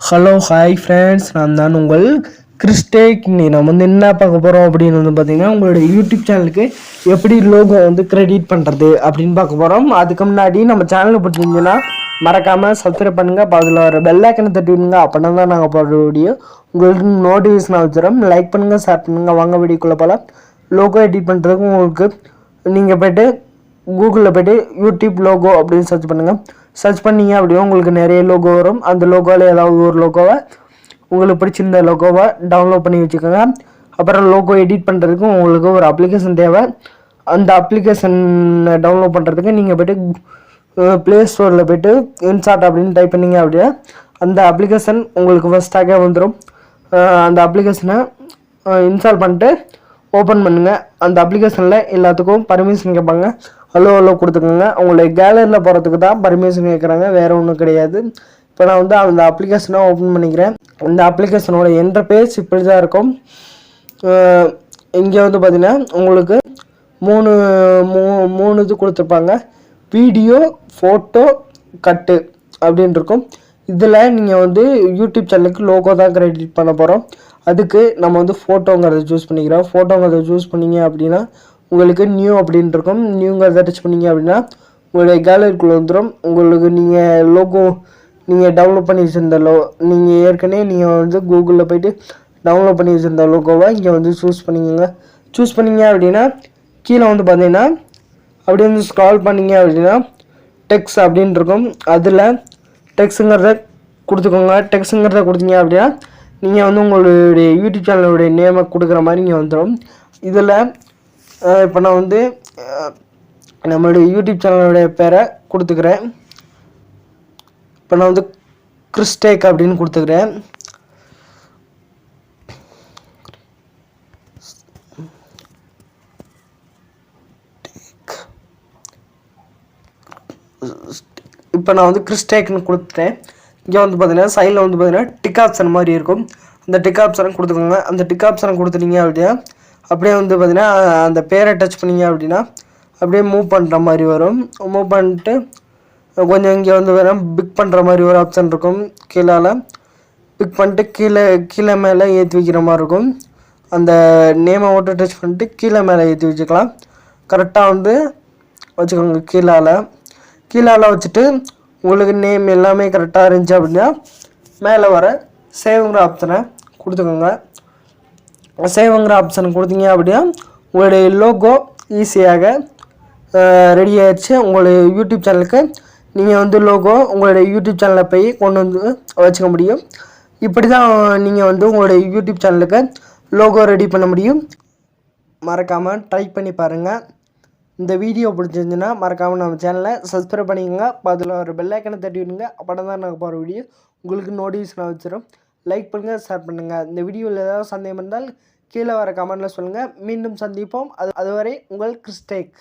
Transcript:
Hello hi friends நான் தான் உங்கள் கிறிஸ்டேக் நீ நம்ம வந்து என்ன பார்க்க போகிறோம் அப்படின்னு வந்து பார்த்தீங்கன்னா உங்களோட யூடியூப் சேனலுக்கு எப்படி லோகோ வந்து கிரெடிட் பண்ணுறது அப்படின்னு பார்க்க போகிறோம் அதுக்கு முன்னாடி நம்ம சேனலை பிடிச்சிருந்தீங்கன்னா மறக்காமல் சப்ஸ்கிரைப் பண்ணுங்கள் அப்போ அதில் வர பெல்லைக்கனை தட்டி விடுங்க. அப்படின்னா தான் நாங்கள் போடுற வீடியோ உங்களுக்கு நோட்டிஃபிகேஷன் வச்சுரும். லைக் பண்ணுங்கள் ஷேர் பண்ணுங்கள் வாங்க வீடியோக்குள்ளே போகலாம் லோகோ எடிட் பண்ணுறதுக்கு உங்களுக்கு நீங்கள் போய்ட்டு கூகுளில் போய்ட்டு யூடியூப் லோகோ அப்படின்னு சர்ச் பண்ணுங்கள் சர்ச் பண்ணீங்க அப்படியே உங்களுக்கு நிறைய லோகோ வரும். அந்த லோகோவில் ஏதாவது ஒரு லோகோவை உங்களுக்கு பிடிச்சிருந்த லோகோவை டவுன்லோட் பண்ணி வச்சுக்கோங்க. அப்புறம் லோகோ எடிட் பண்ணுறதுக்கு உங்களுக்கு ஒரு அப்ளிகேஷன் தேவை. அந்த அப்ளிகேஷனை டவுன்லோட் பண்ணுறதுக்கு நீங்கள் போய்ட்டு ப்ளே ஸ்டோரில் போய்ட்டு இன்சார்ட் அப்படின்னு டைப் பண்ணீங்க அப்படியே அந்த அப்ளிகேஷன் உங்களுக்கு ஃபஸ்ட்டாகவே வந்துடும் அந்த அப்ளிகேஷனை இன்ஸ்டால் பண்ணிட்டு ஓப்பன் பண்ணுங்கள் அந்த அப்ளிகேஷனில் எல்லாத்துக்கும் பர்மிஷன் கேட்பாங்க. ஹலோ ஹலோ கொடுத்துக்கோங்க. உங்களுடைய கேலரியில் போகிறதுக்கு தான் பர்மிஷன் கேட்குறாங்க வேறு ஒன்றும் கிடையாது. இப்போ நான் வந்து அந்த அப்ளிகேஷனை ஓப்பன் பண்ணிக்கிறேன். இந்த அப்ளிகேஷனோட என்ற பேஜ் இப்படி தான் இருக்கும். இங்கே வந்து பார்த்தீங்கன்னா உங்களுக்கு மூணு மூ மூணு இது கொடுத்துருப்பாங்க. வீடியோ ஃபோட்டோ கட்டு அப்படின்னு இருக்கும். இதில் நீங்கள் வந்து யூடியூப் சேனலுக்கு லோகோ தான் கிரெடிட் பண்ண போகிறோம் அதுக்கு நம்ம வந்து ஃபோட்டோங்கிறத சூஸ் பண்ணிக்கிறோம். ஃபோட்டோங்கிறத சூஸ் பண்ணீங்க அப்படின்னா உங்களுக்கு நியூ அப்படின்னு இருக்கும் நியூங்கிறத டச் பண்ணீங்க அப்படின்னா உங்களுடைய கேலரிக்குள்ளே வந்துடும் உங்களுக்கு நீங்கள் லோகோ நீங்கள் டவுன்லோட் பண்ணி வச்சுருந்த லோ நீங்கள் ஏற்கனவே நீங்கள் வந்து கூகுளில் போயிட்டு டவுன்லோட் பண்ணி வச்சுருந்த லோகோவை இங்கே வந்து சூஸ் பண்ணிக்கோங்க சூஸ் பண்ணீங்க அப்படின்னா கீழே வந்து பார்த்தீங்கன்னா அப்படியே வந்து ஸ்க்ரால் பண்ணிங்க அப்படின்னா டெக்ஸ் அப்படின்னு இருக்கும் அதில் டெக்ஸுங்கிறத கொடுத்துக்கோங்க. டெக்ஸுங்கிறத கொடுத்தீங்க அப்படின்னா நீங்கள் வந்து உங்களுடைய யூடியூப் சேனலுடைய நேமை கொடுக்குற மாதிரி இங்கே வந்துடும் இதில் இப்போ நான் வந்து நம்மளுடைய யூடியூப் சேனலுடைய பேரை கொடுத்துக்கிறேன். இப்போ நான் வந்து கிறிஸ்டேக் அப்படின்னு கொடுத்துக்கிறேன். இப்போ நான் வந்து கிறிஸ்டேக்னு கொடுத்துட்டேன். இங்கே வந்து பார்த்தீங்கன்னா சைடில் வந்து பார்த்தீங்கன்னா டிக் ஆப்ஷன் மாதிரி இருக்கும். அந்த டிக் ஆப்ஷனை கொடுத்துக்கோங்க. அந்த டிக் ஆப்ஷனை கொடுத்துட்டீங்க அப்படின்னா அப்படியே வந்து பார்த்தீங்கன்னா அந்த பேரை டச் பண்ணிங்க அப்படின்னா அப்படியே மூவ் பண்ணுற மாதிரி வரும். மூவ் பண்ணிட்டு கொஞ்சம் இங்கே வந்து வேறு பிக் பண்ணுற மாதிரி ஒரு ஆப்ஷன் இருக்கும். கீழால் பிக் பண்ணிட்டு கீழே கீழே மேலே ஏற்றி வைக்கிற மாதிரி இருக்கும். அந்த நேமை மட்டும் டச் பண்ணிட்டு கீழே மேலே ஏற்றி வச்சுக்கலாம். கரெக்டாக வந்து வச்சுக்கோங்க கீழால். கீழால் வச்சுட்டு உங்களுக்கு நேம் எல்லாமே கரெக்டாக இருந்துச்சு அப்படின்னா மேலே வர சேவுங்கிற ஆப்ஷனை கொடுத்துக்கோங்க. சேவுங்கிற ஆப்ஷன் கொடுத்தீங்க அப்படின்னா உங்களுடைய லோகோ ஈஸியாக ரெடி ஆயிடுச்சு. உங்களுடைய யூடியூப் சேனலுக்கு நீங்கள் வந்து லோகோ உங்களுடைய யூடியூப் சேனலில் போய் கொண்டு வந்து வச்சுக்க முடியும். இப்படி தான் நீங்கள் வந்து உங்களுடைய யூடியூப் சேனலுக்கு லோகோ ரெடி பண்ண முடியும். மறக்காமல் ட்ரை பண்ணி பாருங்கள் இந்த வீடியோ பிடிச்சிருந்துன்னா மறக்காமல் நம்ம சேனலை சப்ஸ்கிரைப் பண்ணிக்கோங்க. அதில் ஒரு பெல்லைக்கனை தட்டி விடுங்க. அப்போ தான் நாங்கள் போகிற வீடியோ உங்களுக்கு நோட்டிஃபிகேஷன் வச்சிடும் லைக் பண்ணுங்கள் ஷேர் பண்ணுங்கள் இந்த வீடியோவில் ஏதாவது சந்தேகம் இருந்தால் கீழே வர கமெண்ட்டில் சொல்லுங்கள் மீண்டும் சந்திப்போம். அது அதுவரை உங்கள் கிறிஸ்டேக்